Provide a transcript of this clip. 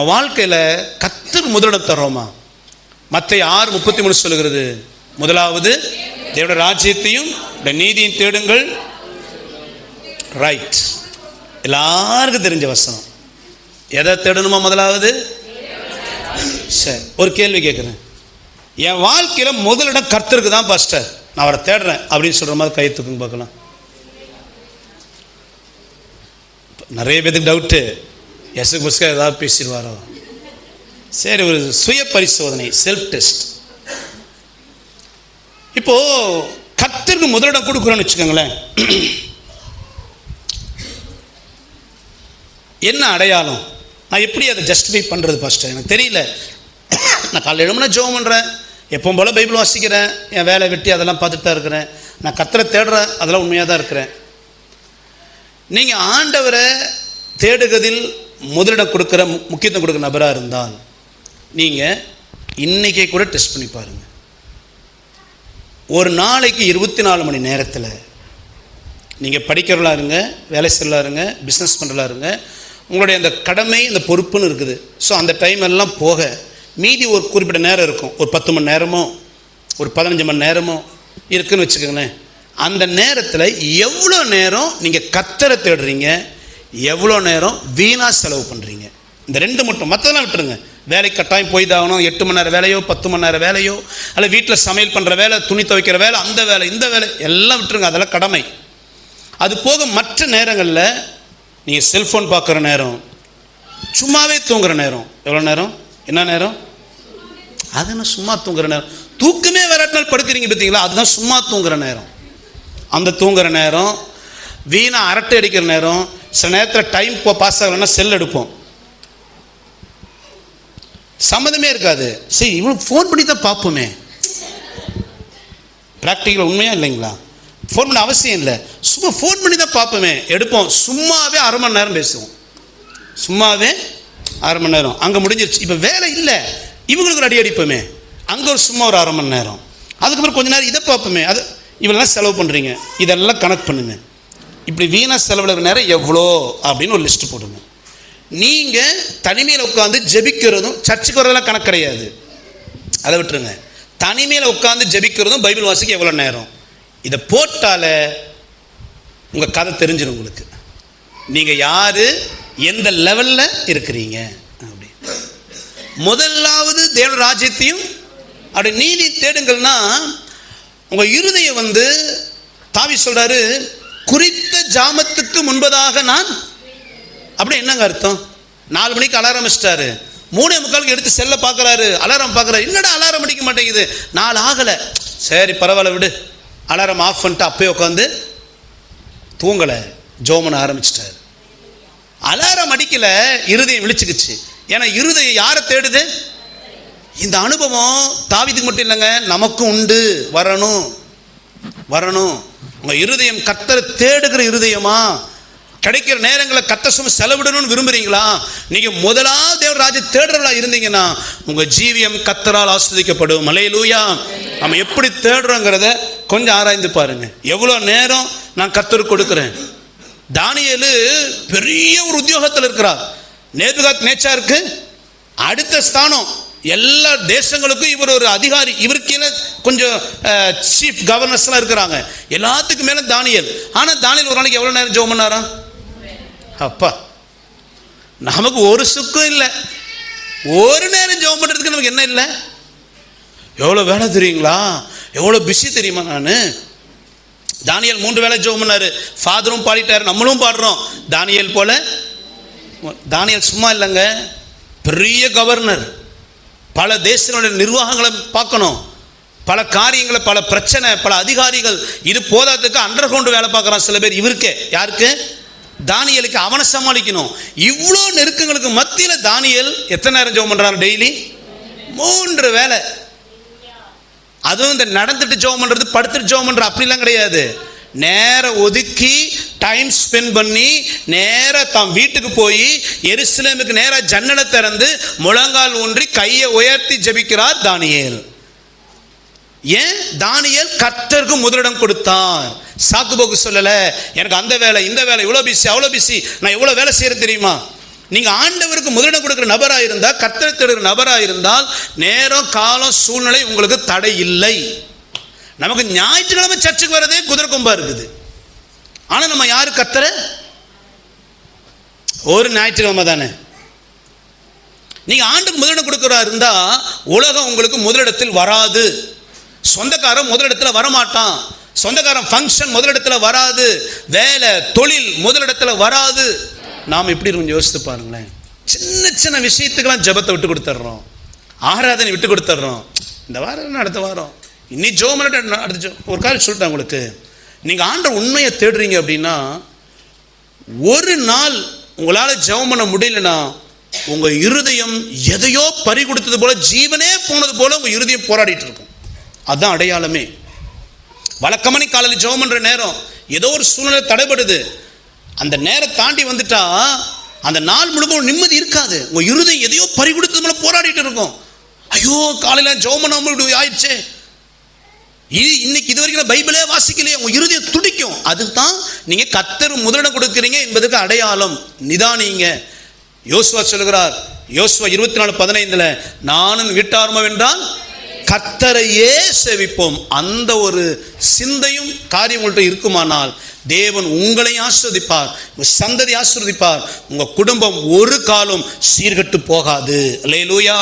நம்ம வாழ்க்கையில் கத்தர் முதலிடம் தர்றோமா? மற்ற ஆறு முப்பத்தி மூணு சொல்லுகிறது. முதலாவது தேவட ராஜ்யத்தையும் நீதியும் தேடுங்கள். ரைட் எல்லாருக்கும் தெரிஞ்ச வசனம். எதை தேடணுமா முதலாவது? சரி ஒரு கேள்வி கேட்குறேன். என் வாழ்க்கையில் முதலிடம் கர்த்தருக்கு தான் பாஸ்டர் நான் அவரை தேடுறேன் அப்படின்னு சொல்கிற மாதிரி கை தூக்குங்க பார்க்கலாம். நிறைய பேருக்கு டவுட்டு எசுக்கு புஸ்க ஏதாவது பேசிடுவாரோ சரி ஒரு சுய பரிசோதனை செல்ஃப் டெஸ்ட் இப்போ கத்திற்கு முதலிடம் கொடுக்குறோன்னு வச்சுக்கோங்களேன். என்ன அடையாளம்? நான் எப்படி அதை ஜஸ்டிஃபை பண்ணுறது ஃபஸ்ட்டு எனக்கு தெரியல. நான் காலையில் எழுமனா ஜோம் பண்ணுறேன் எப்போ போல் பைபிள் வாசிக்கிறேன். என் வேலை வெட்டி அதெல்லாம் பார்த்துட்டு தான் இருக்கிறேன். நான் கத்தரை தேடுறேன். அதெல்லாம் உண்மையாக தான் இருக்கிறேன். நீங்கள் ஆண்டவரை தேடுகிறதில் முதலிடம் கொடுக்குற முக்கியத்துவம் கொடுக்குற நபராக இருந்தால் நீங்கள் இன்றைக்கே கூட டெஸ்ட் பண்ணி பாருங்கள் ஒரு நாளைக்கு இருபத்தி நாலு மணி நேரத்தில் நீங்கள் படிக்கிறவளா இருங்க வேலை செய்யறவளா இருங்க பிஸ்னஸ் பண்ணுறவளா இருங்க உங்களுடைய அந்த கடமை இந்த பொறுப்புன்னு இருக்குது. ஸோ அந்த டைம் எல்லாம் போக மீதி ஒரு குறிப்பிட்ட நேரம் இருக்கும். ஒரு பத்து மணி நேரமோ ஒரு பதினஞ்சு மணி நேரமோ இருக்குதுன்னு வச்சுக்கோங்களேன். அந்த நேரத்தில் எவ்வளோ நேரம் நீங்கள் கத்தரை தேடுறீங்க எவ்வளோ நேரம் வீணாக செலவு பண்ணுறீங்க இந்த ரெண்டு மட்டும் மற்றதெல்லாம் விட்டுருங்க. வேலைக்கு கட்டாயம் போய் தாகணும் எட்டு மணி நேரம் வேலையோ பத்து மணி நேரம் வேலையோ அல்ல வீட்டில் சமையல் பண்ணுற வேலை துணி துவைக்கிற வேலை அந்த வேலை இந்த வேலை எல்லாம் விட்டுருங்க. அதெல்லாம் கடமை. அது போக மற்ற நேரங்களில் நீங்கள் செல்ஃபோன் பார்க்குற நேரம் சும்மாவே தூங்குற நேரம். எவ்வளோ நேரம்? என்ன நேரம்? அதெல்லாம் சும்மா தூங்குற நேரம்? தூக்கமே வராட்டினால் படுக்கிறீங்க பார்த்தீங்களா? அதுதான் சும்மா தூங்குற நேரம். அந்த தூங்குற நேரம் வீணாக அரட்டை அடிக்கிற நேரம் சில நேரத்தில் டைம் இப்போ பாஸ் ஆகலைன்னா செல் எடுப்போம். சம்மதமே இருக்காது. சரி இவனுக்கு ஃபோன் பண்ணி தான் பார்ப்போமே. ப்ராக்டிக்கல் உண்மையாக இல்லைங்களா? ஃபோன் பண்ண அவசியம் இல்லை. சும்மா ஃபோன் பண்ணி தான் பார்ப்போமே. எடுப்போம். சும்மாவே அரை மணி நேரம் பேசுவோம். சும்மாவே அரை மணி நேரம். அங்கே முடிஞ்சிருச்சு. இப்போ வேலை இல்லை. இவங்களுக்கு ஒரு அடி அடிப்போமே. அங்கே ஒரு சும்மா ஒரு அரை மணி நேரம். அதுக்கப்புறம் கொஞ்ச நேரம் இதை பார்ப்போமே. அது இவெல்லாம் செலவு பண்ணுறீங்க இதெல்லாம் கனெக்ட் பண்ணுங்க. இப்படி வீணாக செலவிடுற நேரம் எவ்வளோ அப்படின்னு ஒரு லிஸ்ட் போடுங்க. நீங்கள் தனிமையில் உட்காந்து ஜெபிக்கிறதும் சர்ச்சுக்கு வரதெல்லாம் கணக்கு கிடையாது. அதை விட்டுருங்க. தனிமையில் உட்காந்து ஜெபிக்கிறதும் பைபிள் வாசிக்க எவ்வளோ நேரம்? இதை போட்டால உங்கள் கதை தெரிஞ்சிடும் உங்களுக்கு. நீங்கள் யார்? எந்த லெவலில் இருக்கிறீங்க? அப்படி. முதலாவது தேவ ராஜ்யத்தையும் அப்படி நீதி தேடுங்கள்னா உங்கள் இருதயம் வந்து தாவி சொல்கிறாரு குறித்த ஜாமத்துக்கு முன்பதாக நான் அப்படி என்னங்க அர்த்தம்? நாலு மணிக்கு அலாரம் வச்சிட்டாரு. மூணே முக்காலுக்கு எடுத்து செல்ல பார்க்குறாரு. அலாரம் பார்க்குறாரு. என்னடா அலாரம் அடிக்க மாட்டேங்குது? நாலு ஆகலை. சரி பரவாயில்ல விடு. அலாரம் ஆஃப் பண்ணிட்டு அப்பயே உட்காந்து தூங்கலை. ஜோமன ஆரம்பிச்சிட்டாரு. அலாரம் அடிக்கல. இருதயம் விழிச்சுக்குச்சு. ஏன்னா இருதயம் யாரை தேடுது? இந்த அனுபவம் தாவிதுக்கு மட்டும் இல்லைங்க. நமக்கும் உண்டு. வரணும். வரணும். உங்கள் இருதயம் கத்தரை தேடுகிற இருதயமா? கிடைக்கிற நேரங்களை கத்த சும்மா செலவிடணும்னு விரும்புறீங்களா? நீங்கள் முதலாவது தேவ ராஜ தேடுறவளா இருந்தீங்கன்னா உங்கள் ஜீவியம் கத்தரால் ஆஸ்வதிக்கப்படும். மலையிலூயா நம்ம எப்படி தேடுறோங்கிறத கொஞ்சம் ஆராய்ந்து பாருங்க. எவ்வளோ நேரம் நான் கத்தர் கொடுக்குறேன்? தானியலு பெரிய ஒரு உத்தியோகத்தில் இருக்கிறார். நேபுகாத் நேச்சாருக்கு அடுத்த ஸ்தானம். எல்லா தேசங்களுக்கும் இவர் ஒரு அதிகாரி. இவருக்கு கீழே கொஞ்சம் சீஃப் கவர்னர்ஸ்லாம் இருக்கிறாங்க. எல்லாத்துக்கும் மேலே தானியல். ஆனால் தானியல் ஒரு நாளைக்கு எவ்வளோ நேரம் ஜோம் பண்ணாரா? அப்பா நமக்கு ஒரு சுக்கும் இல்லை. ஒரு நேரம் ஜோம் பண்ணுறதுக்கு நமக்கு என்ன இல்லை? எவ்வளோ வேலை தெரியுங்களா? எவ்வளோ பிஸி தெரியுமா நான்? தானியல் மூன்று வேளை ஜோம் பண்ணார். ஃபாதரும் பாடிட்டார். நம்மளும் பாடுறோம். தானியல் போல தானியல் சும்மா இல்லைங்க. பெரிய கவர்னர் பல தேசங்களுடைய நிர்வாகங்களை பார்க்கணும். பல காரியங்களை பல பிரச்சனை பல அதிகாரிகள் இது போதாதுக்கு அண்டர் கிரவுண்டு வேலை பார்க்குறான் சில பேர். இவருக்கே யாருக்கு? தானியலுக்கு அவனை சமாளிக்கணும். இவ்வளோ நெருக்கங்களுக்கு மத்தியில் தானியல் எத்தனை நேரம் ஜோம் பண்ணுறாரு டெய்லி? மூன்று வேலை அதுவும் இந்த நடந்துட்டு ஜோம் பண்ணுறது படுத்துட்டு ஜோம் பண்ணுற அப்படிலாம் கிடையாது. நேரம் ஒதுக்கி டைம் ஸ்பெண்ட் பண்ணி நேராக தான் வீட்டுக்கு போய் எருசலேமுக்கு நேராக ஜன்னலை திறந்து முழங்கால் ஊன்றி கையை உயர்த்தி ஜெபிக்கிறார் தானியல். ஏன்? தானியல் கர்த்தருக்கு முதலிடம் கொடுத்தான் சாக்கு போக்கு சொல்லலை. எனக்கு அந்த வேலை இந்த வேலை இவ்வளோ பிஸி அவ்வளோ பிஸி நான் எவ்வளோ வேலை செய்யறது தெரியுமா? நீங்கள் ஆண்டவருக்கு முதலிடம் கொடுக்குற நபராக இருந்தால் கர்த்தரை தேடுகிற நபராக இருந்தால் நேரம் காலம் சூழ்நிலை உங்களுக்கு தடை இல்லை. நமக்கு ஞாயிற்றுக்கிழமை சர்ச்சுக்கு வர்றதே குதிரை கொம்பா இருக்குது. ஆனால் நம்ம யாரு? கத்துற ஒரு ஞாயிற்றுக்கிழமை தானே. நீங்க ஆண்டுக்கு முதலிடம் கொடுக்கிறா இருந்தா உலகம் உங்களுக்கு முதலிடத்தில் வராது. சொந்தக்காரன் முதலிடத்தில் வரமாட்டான். சொந்தக்காரன் ஃபங்க்ஷன் முதலிடத்தில் வராது. வேலை தொழில் முதலிடத்தில் வராது. நாம் எப்படி கொஞ்சம் யோசித்து பாருங்களேன். சின்ன சின்ன விஷயத்துக்கெல்லாம் ஜெபத்தை விட்டு கொடுத்துட்றோம் ஆராதனை விட்டு கொடுத்துட்றோம் இந்த வாரம் அடுத்த வாரம்? இன்னி ஜோ பண்ணிட்டு அடுத்த ஜோ ஒரு காரியம் சொல்லிட்டேன் உங்களுக்கு. நீங்கள் ஆண்ட உண்மையை தேடுறீங்க அப்படின்னா ஒரு நாள் உங்களால் ஜெபம் பண்ண முடியலன்னா உங்கள் இருதயம் எதையோ பறி கொடுத்தது போல ஜீவனே போனது போல உங்கள் இருதயம் போராடிட்டு இருக்கும். அதுதான் அடையாளமே. வழக்கமணி காலையில் ஜெபம் பண்ணுற நேரம் ஏதோ ஒரு சூழ்நிலை தடைபடுது. அந்த நேரம் தாண்டி வந்துட்டா அந்த நாள் முழுக்க ஒரு நிம்மதி இருக்காது. உங்கள் இருதயம் எதையோ பறி கொடுத்தது போல போராடிட்டு இருக்கும். ஐயோ காலையில் ஜெபம் பண்ணாமல் இப்படி ஆயிடுச்சே. இது இன்னைக்கு இது வரைக்கும் பைபிளே வாசிக்கலையே உங்க இருதயம் துடிக்கும். அதுதான் நீங்க கத்தர் முதலிடம் கொடுக்குறீங்க என்பதுக்கு அடையாளம். நிதானிங்க யோசுவா சொல்லுகிறார் யோசுவா இருபத்தி நாலு பதினைந்துல நானும் வீட்டாருமோ என்றால் கத்தரையே சேவிப்போம். அந்த ஒரு சிந்தையும் காரியம் உங்கள்கிட்ட இருக்குமானால் தேவன் உங்களை ஆஸ்வதிப்பார் உங்கள் சந்ததி ஆஸ்வதிப்பார். உங்க குடும்பம் ஒரு காலம் சீர்கட்டு போகாது. லூயா